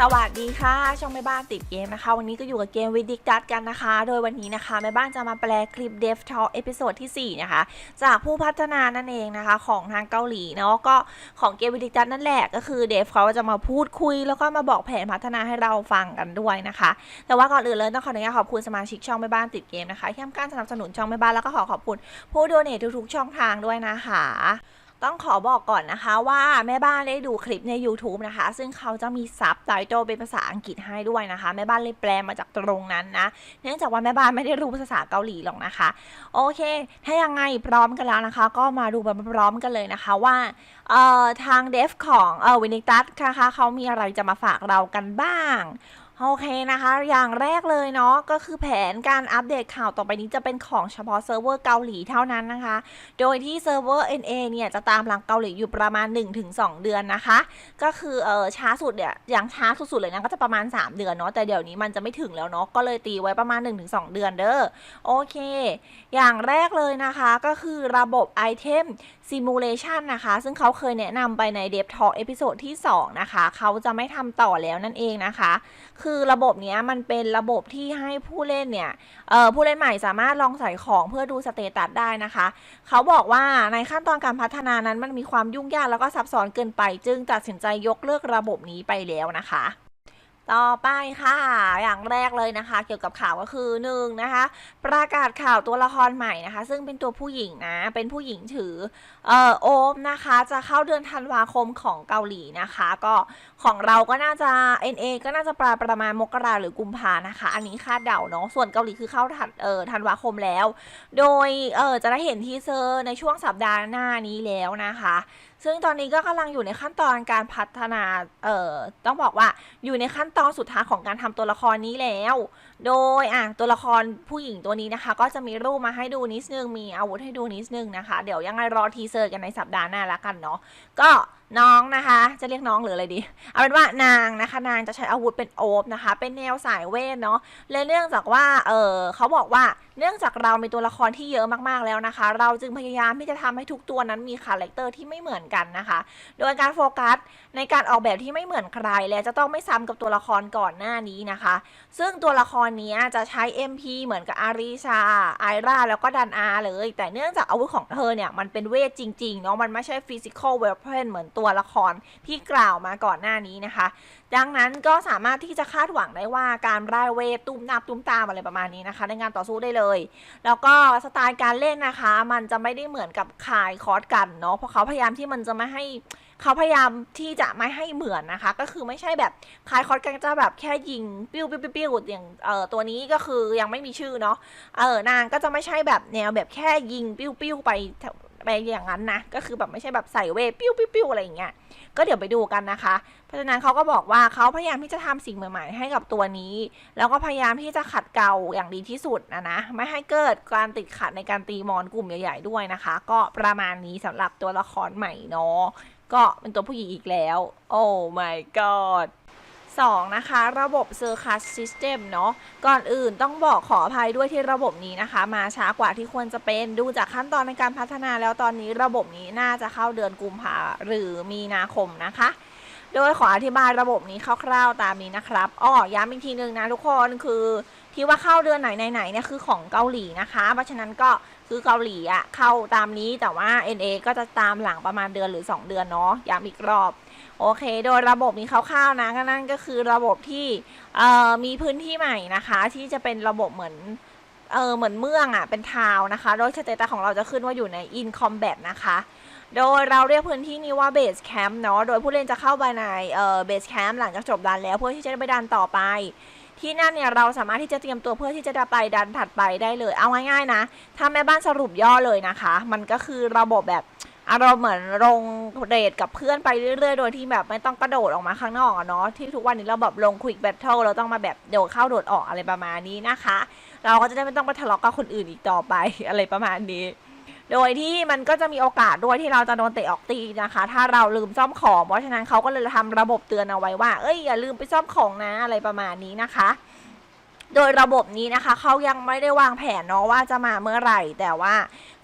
สวัสดีค่ะ ช่องแม่บ้านติดเกมนะคะ วันนี้ก็อยู่กับเกมวิดิกดัตกันนะคะ โดยวันนี้นะคะแม่บ้านจะมาแปลคลิป Dev Talk เอพิโซดที่ 4 นะคะ จากผู้พัฒนานั่นเองนะคะ ของทางเกาหลีเนาะก็ของเกมวิดิกดัตนั่นแหละก็คือเดฟเขาจะมาพูดคุย แล้วก็มาบอกแผนพัฒนาให้เราฟังกันด้วยนะคะ แต่ว่าก่อนอื่นเลยต้องขออนุญาตขอบคุณสมาชิกช่องแม่บ้านติดเกมนะคะที่ทำการสนับสนุนช่องแม่บ้านแล้วก็ขอขอบคุณผู้โดเนททุกๆช่องทางด้วยนะคะ ต้องขอบอกก่อนนะคะว่าแม่บ้านได้ดูคลิปใน YouTube นะคะ ซึ่งเขาจะมีซับไตเติลเป็นภาษาอังกฤษให้ด้วยนะคะ แม่บ้านเลยแปลมาจากตรงนั้นนะ เนื่องจากว่าแม่บ้านไม่ได้รู้ภาษาเกาหลีหรอกนะคะ โอเค ถ้ายังไงพร้อมกันแล้วนะคะ ก็มาดูพร้อมกันเลยนะคะว่าเอ่อทางเดฟของเอ่อวินิตัสนะคะเขามีอะไรจะมาฝากเรากันบ้าง โอเคนะคะ อย่างแรกเลยเนาะก็คือแผนการอัปเดตข่าวต่อไปนี้จะเป็นของเฉพาะเซิร์ฟเวอร์เกาหลีเท่านั้นนะคะ โดยที่เซิร์ฟเวอร์ NA เนี่ยจะตามหลังเกาหลีอยู่ประมาณ 1-2 เดือนนะคะ ก็คือเออช้าสุดเนี่ยอย่างช้าสุดๆเลยนะก็จะประมาณ 3 เดือนเนาะแต่เดี๋ยวนี้มันจะไม่ถึงแล้วเนาะก็เลยตีไว้ประมาณ 1-2 เดือนเด้อโอเค อย่างแรกเลยนะคะก็คือระบบไอเทม Simulation นะคะ ซึ่งเขาเคยแนะนำไปใน Dev Talk เอพิโซดที่2นะคะเขาจะไม่ทำต่อแล้วนั่นเองนะคะคืือระบบเนี้ยมันเป็นระบบที่ให้ผู้เล่นเนี่ยผู้เล่นใหม่สามารถลองใส่ของเพื่อดูสเตตัสได้นะคะ เขาบอกว่าในขั้นตอนการพัฒนานั้นมันมีความยุ่งยากแล้วก็ซับซ้อนเกินไป จึงตัดสินใจยกเลิกระบบนี้ไปแล้วนะคะ ต่อไปค่ะ อย่างแรกเลยนะคะ เกี่ยวกับข่าวก็คือหนึ่งนะคะ ประกาศข่าวตัวละครใหม่นะคะ ซึ่งเป็นตัวผู้หญิงนะ เป็นผู้หญิงถือเอ่อโอมนะคะ จะเข้าเดือนธันวาคมของเกาหลีนะคะ ก็ของเราก็น่าจะ NA ก็น่าจะปลาประมาณมกราหรือกุมภานะคะ อันนี้คาดเดาเนาะส่วนเกาหลีคือเข้าทันเอ่อธันวาคมแล้ว โดยเอ่อจะได้เห็นทีเซอร์ในช่วงสัปดาห์หน้านี้แล้วนะคะซึ่งตอนนี้ก็กำลังอยู่ในขั้นตอนการพัฒนา เอ่อ ต้องบอกว่าอยู่ในขั้นตอนสุดท้ายของการทำตัวละครนี้แล้ว โดยอะตัวละครผู้หญิงตัวนี้นะคะ ก็จะมีรูปมาให้ดูนิดนึง มีอาวุธให้ดูนิดนึงนะคะ เดี๋ยวยังไงรอทีเซอร์กันในสัปดาห์หน้าละกันเนาะก็น้องนะคะ จะเรียกน้องหรืออะไรดี เอาเป็นว่านางนะคะ นางจะใช้อาวุธเป็นโอบนะคะ เป็นแนวสายเวทเนาะและเนื่องจากว่าเออเขาบอกว่าเนื่องจากเรามีตัวละครที่เยอะมากๆแล้วนะคะ เราจึงพยายามที่จะทำให้ทุกตัวนั้นมีคาแรคเตอร์ที่ไม่เหมือนกันนะคะ โดยการโฟกัสในการออกแบบที่ไม่เหมือนใครและจะต้องไม่ซ้ำกับตัวละครก่อนหน้านี้นะคะ ซึ่งตัวละครเนี้จะใช้ MP เหมือนกับอาริชาไอราแล้วก็ดันอาเลย แต่เนื่องจากอาวุธของเธอเนี่ย มันเป็นเวทจริง ๆ เนาะมันไม่ใช่ฟิสิกอลเว p เพนเหมือนตัวละครที่กล่าวมาก่อนหน้านี้นะคะดังนั้นก็สามารถที่จะคาดหวังได้ว่าการร่ายเวทตุ้มนับตุ้มตามอะไรประมาณนี้นะคะ ในงานต่อสู้ได้เลย แล้วก็สไตล์การเล่นนะคะ มันจะไม่ได้เหมือนกับคายคอร์สกันเนาะเพราะเขาพยายามที่มันจะไม่ให้เขาพยายามที่จะไม่ให้เหมือนนะคะ ก็คือไม่ใช่แบบคายคอร์สกันจะแบบแค่ยิงปิ้วปิ้วปิ้วปิ้วอย่างเอ่อตัวนี้ก็คือยังไม่มีชื่อเนาะเออนางก็จะไม่ใช่แบบแนวแบบแค่ยิงปิ้วปิ้วไป ไปอย่างนั้นนะ ก็คือแบบไม่ใช่แบบใส่เวปิ้วปิ้วปิ้วอะไรอย่างเงี้ย ก็เดี๋ยวไปดูกันนะคะ เพราะฉะนั้นเขาก็บอกว่าเขาพยายามที่จะทำสิ่งใหม่ๆให้กับตัวนี้ แล้วก็พยายามที่จะขัดเกลาอย่างดีที่สุดนะนะ ไม่ให้เกิดการติดขัดในการตีมอนกลุ่มใหญ่ๆด้วยนะคะ ก็ประมาณนี้สำหรับตัวละครใหม่เนาะ ก็เป็นตัวผู้หญิงอีกแล้ว โอ้ my god 2 นะคะ ระบบ c i r c u s System เนาะก่อนอื่นต้องบอกขออภัยด้วยที่ระบบนี้นะคะ มาช้ากว่าที่ควรจะเป็นดูจากขั้นตอนในการพัฒนาแล้วตอนนี้ระบบนี้น่าจะเข้าเดือนกุมภาหรือมีนาคมนะคะ โดยขออธิบายระบบนี้คร่าวๆตามนี้นะครับอ้อย้ำอีกทีนึงนะทุกคนคือที่ว่าเข้าเดือนไหนไหนเนี่ยคือของเกาหลีนะคะ เพราะฉะนั้นก็ คือเกาหลีอะเข้าตามนี้แต่ว่า NA ก็จะตามหลังประมาณเดือนหรือ 2 เดือนเนาะย้ำอีกรอบ โอเค โดยระบบนี้คร่าวๆนะก็นั่นก็คือระบบที่มีพื้นที่ใหม่นะคะ ที่จะเป็นระบบเหมือนเออเหมือนเมืองอะ่ะเป็นทาวนะคะ โดยสเตตัสของเราจะขึ้นว่าอยู่ใน in combat นะคะ โดยเราเรียกพื้นที่นี้ว่า base camp เนาะโดยผู้เล่นจะเข้าไปในเออ base camp หลังจากจบดันแล้วเพื่อที่จะได้ไปดันต่อไป ที่นั่นเนี่ยเราสามารถที่จะเตรียมตัวเพื่อที่จะได้ไปดันถัดไปได้เลย เอาง่ายๆนะ ถ้าแม่บ้านสรุปย่อเลยนะคะ มันก็คือระบบแบบอารมณ์เหมือนลงเดทกับเพื่อนไปเรื่อยๆ โดยที่แบบไม่ต้องกระโดดออกมาข้างนอกเนาะที่ทุกวันนี้เราแบบลงควิกแบทเทิลเราต้องมาแบบโดดเข้าโดดออกอะไรประมาณนี้นะคะ เราก็จะได้ไม่ต้องไปทะเลาะกับคนอื่นอีกต่อไปอะไรประมาณนี้ โดยที่มันก็จะมีโอกาสด้วยที่เราจะโดนเตะออกตีนะคะ ถ้าเราลืมซ่อมของ เพราะฉะนั้นเขาก็เลยทำระบบเตือนเอาไว้ว่า เอ้ยอย่าลืมไปซ่อมของนะอะไรประมาณนี้นะคะ โดยระบบนี้นะคะเขายังไม่ได้วางแผนเนาะว่าจะมาเมื่อไหร่ แต่ว่า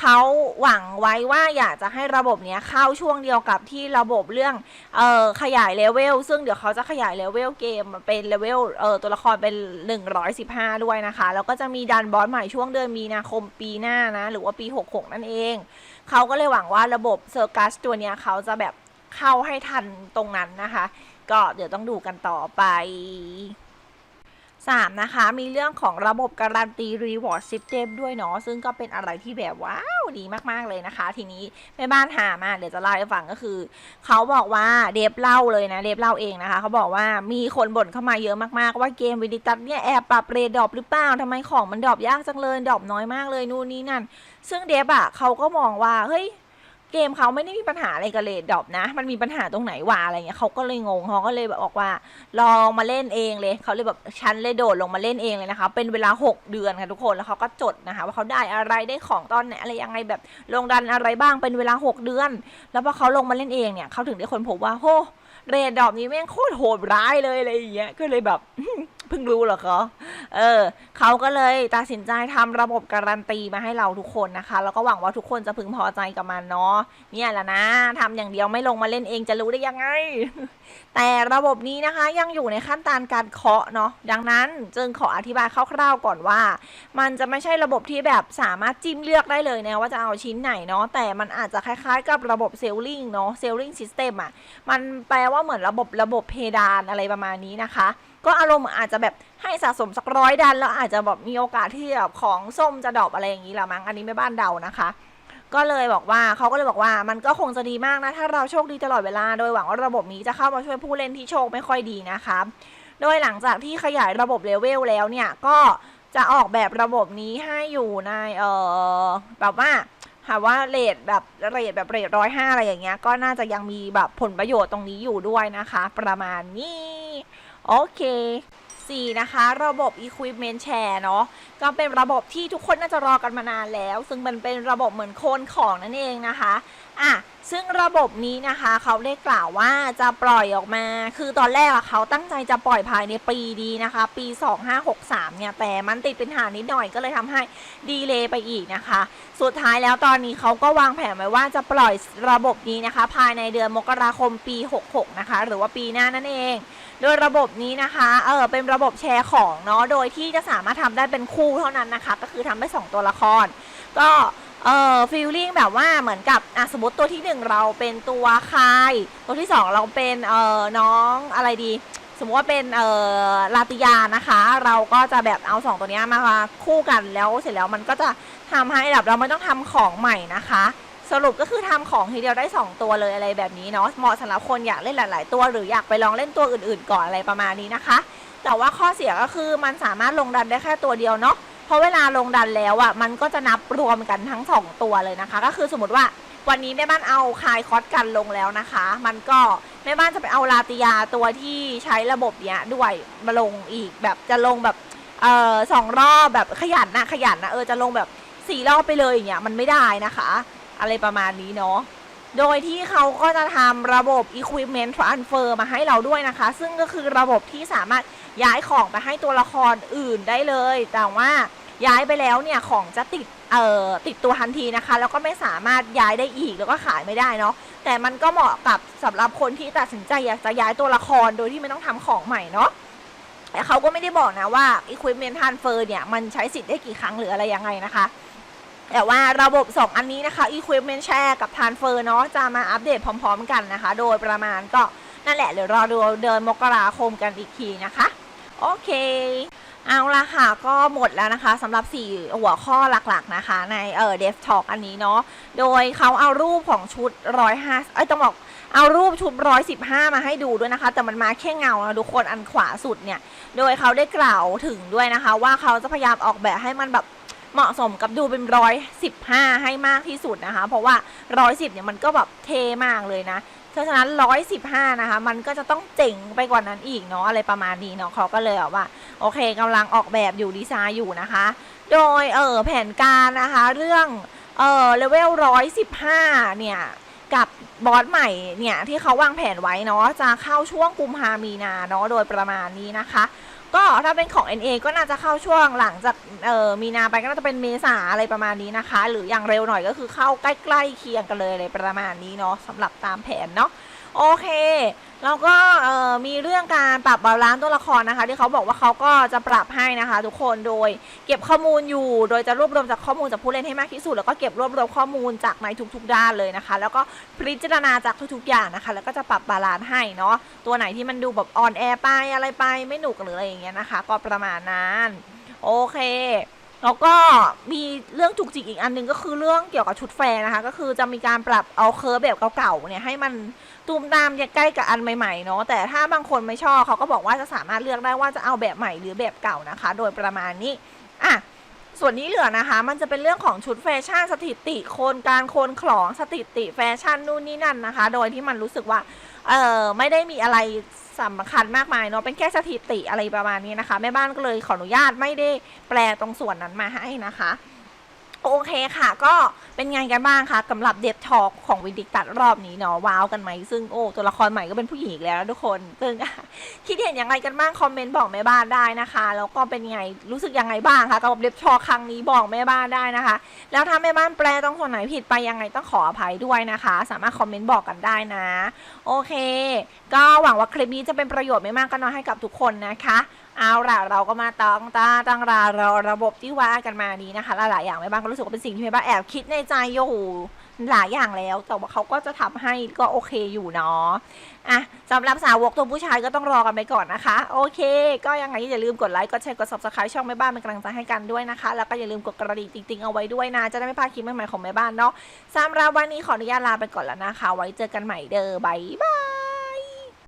เขาหวังไว้ว่าอยากจะให้ระบบเนี้ยเข้าช่วงเดียวกับที่ระบบเรื่องเอ่อขยายเลเวลซึ่งเดี๋ยวเขาจะขยายเลเวลเกมเป็นเลเวลเอ่อตัวละครเป็น 115 ด้วยนะคะ แล้วก็จะมีดันบอสใหม่ช่วงเดือนมีนาคมปีหน้านะ หรือว่าปี 66 นั่นเองเขาก็เลยหวังว่าระบบเซอร์กัสตัวเนี้ยเขาจะแบบเข้าให้ทันตรงนั้นนะคะ ก็เดี๋ยวต้องดูกันต่อไป 3 นะคะ มีเรื่องของระบบการันตี Reward System ด้วยเนาะซึ่งก็เป็นอะไรที่แบบว้าวดีมากๆเลยนะคะ ทีนี้แม่บ้านหามาเดี๋ยวจะเล่าให้ฟังก็คือ เขาบอกว่าเดฟเล่าเลยนะเดฟเล่าเองนะคะ เขาบอกว่ามีคนบ่นเข้ามาเยอะมากๆ ว่าเกมวิดิตัสเนี่ยแอบปรับเรทดรอปหรือเปล่าทำไมของมันดรอปยากจังเลยดรอปน้อยมากเลยนู่นนี่นั่น ซึ่งเดฟอะเขาก็มองว่าเฮ้ย เกมเขาไม่ได้มีปัญหาอะไรกับเรทดอปนะ มันมีปัญหาตรงไหนวะอะไรเงี้ยเขาก็เลยงงเขาก็เลยแบบบอกว่า ลองมาเล่นเองเลยเขาเลยแบบฉันเลยโดดลงมาเล่นเองเลยนะคะ เป็นเวลา 6 เดือนค่ะทุกคนแล้วเขาก็จดนะคะ ว่าเขาได้อะไรได้ของตอนไหนอะไรยังไงแบบลงดันอะไรบ้างเป็นเวลา 6 เดือน แล้วพอเขาลงมาเล่นเองเนี่ยเขาถึงได้คนพบว่าโหเรทดอปนี้แม่งโคตรโหดร้ายเลยอะไรอย่างเงี้ยก็เลยแบบ เพิ่งรู้เหรอคะเออเขาก็เลยตัดสินใจทำระบบการันตีมาให้เราทุกคนนะคะ แล้วก็หวังว่าทุกคนจะพึงพอใจกับมันเนาะเนี่ยแหละนะทำอย่างเดียวไม่ลงมาเล่นเองจะรู้ได้ยังไง แต่ระบบนี้นะคะยังอยู่ในขั้นตอนการเคาะเนาะดังนั้นจึงขออธิบายคร่าวๆก่อนว่า มันจะไม่ใช่ระบบที่แบบสามารถจิ้มเลือกได้เลยนะว่าจะเอาชิ้นไหนเนาะแต่มันอาจจะคล้ายๆ กับระบบเซลลิงเนาะเซลลิงซิสเต็มอะมันแปลว่าเหมือนระบบระบบเพดานอะไรประมาณนี้นะคะ ก็อารมณ์อาจจะแบบให้สะสมสักร้อยดัน แล้วอาจจะแบบมีโอกาสที่แบบของส้มจะดรอปอะไรอย่างนี้ละมั้งอันนี้ไม่บ้านเดานะคะ ก็เลยบอกว่าเขาก็เลยบอกว่ามันก็คงจะดีมากนะถ้าเราโชคดีตลอดเวลาโดยหวังว่าระบบนี้จะเข้ามาช่วยผู้เล่นที่โชคไม่ค่อยดีนะคะโดยหลังจากที่ขยายระบบเลเวลแล้วเนี่ยก็จะออกแบบระบบนี้ให้อยู่ในเอ่อแบบว่าหาว่าเรทแบบเรทแบบเรทร้อยห้าอะไรอย่างเงี้ยก็น่าจะยังมีแบบผลประโยชน์ตรงนี้อยู่ด้วยนะคะ ประมาณนี้ โอเค 4 นะคะ ระบบ Equipment Share เนาะก็เป็นระบบที่ทุกคนน่าจะรอกันมานานแล้ว ซึ่งมันเป็นระบบเหมือนโคนของนั่นเองนะคะ อะซึ่งระบบนี้นะคะเขาได้กล่าวว่าจะปล่อยออกมา คือตอนแรกเขาตั้งใจจะปล่อยภายในปีดีนะคะ ปี 2563 เนี่ย แต่มันติดเป็นหานิดหน่อยก็เลยทำให้ดีเลย์ไปอีกนะคะ สุดท้ายแล้วตอนนี้เขาก็วางแผนไว้ว่าจะปล่อยระบบนี้นะคะ ภายในเดือนมกราคมปี 66 นะคะ หรือว่าปีหน้านั่นเอง โดยระบบนี้นะคะ เออเป็นระบบแชร์ของเนาะ โดยที่จะสามารถทำได้เป็นคู่เท่านั้นนะคะ ก็คือทำได้ 2 ตัวละคร ก็ เอ่อฟีลลิ่งแบบว่าเหมือนกับอะสมมติตัวที่1เราเป็นตัวคาย ตัวที่2เราเป็นเออน้องอะไรดี สมมติว่าเป็นเอ่อลาติยานะคะ เราก็จะแบบเอา2ตัวเนี้ยมาคู่กันแล้วเสร็จแล้วมันก็จะทำให้แบบเราไม่ต้องทำของใหม่นะคะ สรุปก็คือทำของทีเดียวได้ 2 ตัวเลยอะไรแบบนี้เนาะเหมาะสำหรับคนอยากเล่นหลาย ๆ ตัวหรืออยากไปลองเล่นตัวอื่น ๆ ก่อนอะไรประมาณนี้นะคะ แต่ว่าข้อเสียก็คือมันสามารถลงดันได้แค่ตัวเดียวเนาะ เพราะเวลาลงดันแล้วอะมันก็จะนับรวมกันทั้ง 2 ตัวเลยนะคะ ก็คือสมมติว่าวันนี้แม่บ้านเอาคายคอสกันลงแล้วนะคะ มันก็แม่บ้านจะไปเอาลาติยาตัวที่ใช้ระบบเนี้ยด้วยมาลงอีกแบบจะลงแบบเอ่อสองรอบแบบขยันนะขยันนะเออจะลงแบบสี่รอบไปเลยอย่างเงี้ยมันไม่ได้นะคะ อะไรประมาณนี้เนาะโดยที่เขาก็จะทำระบบ Equipment Transfer มาให้เราด้วยนะคะ ซึ่งก็คือระบบที่สามารถย้ายของไปให้ตัวละครอื่นได้เลย แต่ว่า ย้ายไปแล้วเนี่ยของจะติดเอ่อติดตัวทันทีนะคะ แล้วก็ไม่สามารถย้ายได้อีกแล้วก็ขายไม่ได้เนาะแต่มันก็เหมาะกับสำหรับคนที่ตัดสินใจอยากจะย้ายตัวละครโดยที่ไม่ต้องทำของใหม่เนาะแต่เขาก็ไม่ได้บอกนะว่า Equipment Transfer เนี่ยมันใช้สิทธิ์ได้กี่ครั้งหรืออะไรยังไงนะคะ แต่ว่าระบบ 2 อันนี้นะคะ Equipment Share กับ Transfer เนาะจะมาอัปเดตพร้อม ๆ กันนะคะ โดยประมาณก็นั่นแหละเดี๋ยวรอดูเดือนมกราคมกันอีกทีนะคะ โอเค เอาละค่ะก็หมดแล้วนะคะสำหรับ 4 หัวข้อหลักๆนะคะ ในเอ่อ Dev Talk อันนี้เนาะโดยเขาเอารูปของชุด105เอ้ยต้องบอกเอารูปชุด115มาให้ดูด้วยนะคะ แต่มันมาแค่เงานะทุกคนอันขวาสุดเนี่ย โดยเขาได้กล่าวถึงด้วยนะคะ ว่าเขาจะพยายามออกแบบให้มันแบบเหมาะสมกับดูเป็นร้อยสิบห้าให้มากที่สุดนะคะ เพราะว่าร้อยสิบเนี่ยมันก็แบบเทมากเลยนะเพราะฉะนั้นร้อยสิบห้านะคะ มันก็จะต้องเจ๋งไปกว่านั้นอีกเนาะ อะไรประมาณนี้เนาะเขาก็เลยแบบว่า โอเคกำลังออกแบบอยู่ดีไซน์อยู่นะคะ โดยเออแผนการนะคะเรื่องเออเลเวลร้อยสิบห้าเนี่ยกับบอสใหม่เนี่ยที่เขาวางแผนไว้เนาะจะเข้าช่วงกุมภามีนาเนาะโดยประมาณนี้นะคะ ก็ถ้าเป็นของ NA ก็น่าจะเข้าช่วงหลังจากเอ่อมีนาไปก็น่าจะเป็นเมษาอะไรประมาณนี้นะคะ หรืออย่างเร็วหน่อยก็คือเข้าใกล้ๆเคียงกันเลยอะไรประมาณนี้เนาะสำหรับตามแผนเนาะ โอเคแล้วก็มีเรื่องการปรับบาลานซ์ตัวละครนะคะ ที่เขาบอกว่าเขาก็จะปรับให้นะคะ ทุกคนโดยเก็บข้อมูลอยู่ โดยจะรวบรวมจากข้อมูลจากผู้เล่นให้มากที่สุด แล้วก็เก็บรวบรวมข้อมูลจากในทุกๆด้านเลยนะคะ แล้วก็พิจารณาจากทุกๆอย่างนะคะ แล้วก็จะปรับบาลานซ์ให้เนาะตัวไหนที่มันดูแบบอ่อนแอไปอะไรไปไม่หนุกหรืออะไรอย่างเงี้ยนะคะ ก็ประมาณนั้นโอเคแล้วก็มีเรื่องจุกจิกอีกอันหนึงก็คือเรื่องเกี่ยวกับชุดแฟร์นะคะ ก็คือจะมีการปรับเอาเคิร์แบบเก่าๆเนี่ยให้มัน ตูมตามใกล้กับอันใหม่ๆเนาะแต่ถ้าบางคนไม่ชอบเขาก็บอกว่าจะสามารถเลือกได้ว่าจะเอาแบบใหม่หรือแบบเก่านะคะ โดยประมาณนี้อะส่วนนี้เหลือนะคะ มันจะเป็นเรื่องของชุดแฟชั่นสถิติโคนการโคนขลองสถิติแฟชั่นนู่นนี่นั่นนะคะ โดยที่มันรู้สึกว่าเออไม่ได้มีอะไรสำคัญมากมายเนาะเป็นแค่สถิติอะไรประมาณนี้นะคะแม่บ้านก็เลยขออนุญาตไม่ได้แปลตรงส่วนนั้นมาให้นะคะ โอเคค่ะ ก็เป็นไงกันบ้างคะสำหรับเดฟทอ k ของวินดิกตัดรอบนี้เนาะว้าวกันไหมซึ่งโอ้ตัวละครใหม่ก็เป็นผู้หญิงแล้วทุกคนซึ่งคิดเห็นยังไงกันบ้างคอมเมนต์บอกแม่บ้านได้นะคะ แล้วก็เป็นไงรู้สึกยังไงบ้างคะกับเดฟทอ k ครั้งนี้บอกแม่บ้านได้นะคะ แล้วถ้าแม่บ้านแปลต้องส่วนไหนผิดไปยังไงต้องขออภัยด้วยนะคะ สามารถคอมเมนต์บอกกันได้นะ โอเค ก็หวังว่าคลิปนี้จะเป็นประโยชน์ไม่มากก็น้อยให้กับทุกคนนะคะ เอาล่ะเราก็มาตั้งตาตั้งราเราระบบที่ว่ากันมานี้นะคะหลายๆอย่างแม่บ้านก็รู้สึกว่าเป็นสิ่งที่แม่บ้านแอบคิดในใจอยู่หลายอย่างแล้ว แต่ว่าเขาก็จะทำให้ก็โอเคอยู่เนาะอะสำหรับสาวกตัวผู้ชายก็ต้องรอกันไปก่อนนะคะ โอเค ก็ยังไงอย่าลืมกดไลค์กดแชร์กด subscribe ช่องแม่บ้านเป็นกำลังใจให้กันด้วยนะคะ แล้วก็อย่าลืมกดกระดิ่งติ๊งๆเอาไว้ด้วยนะ จะได้ไม่พลาดคลิปใหม่ๆของแม่บ้านเนาะสำหรับวันนี้ขออนุญาตลาไปก่อนแล้วนะคะ ไว้เจอกันใหม่เด้อบายบาย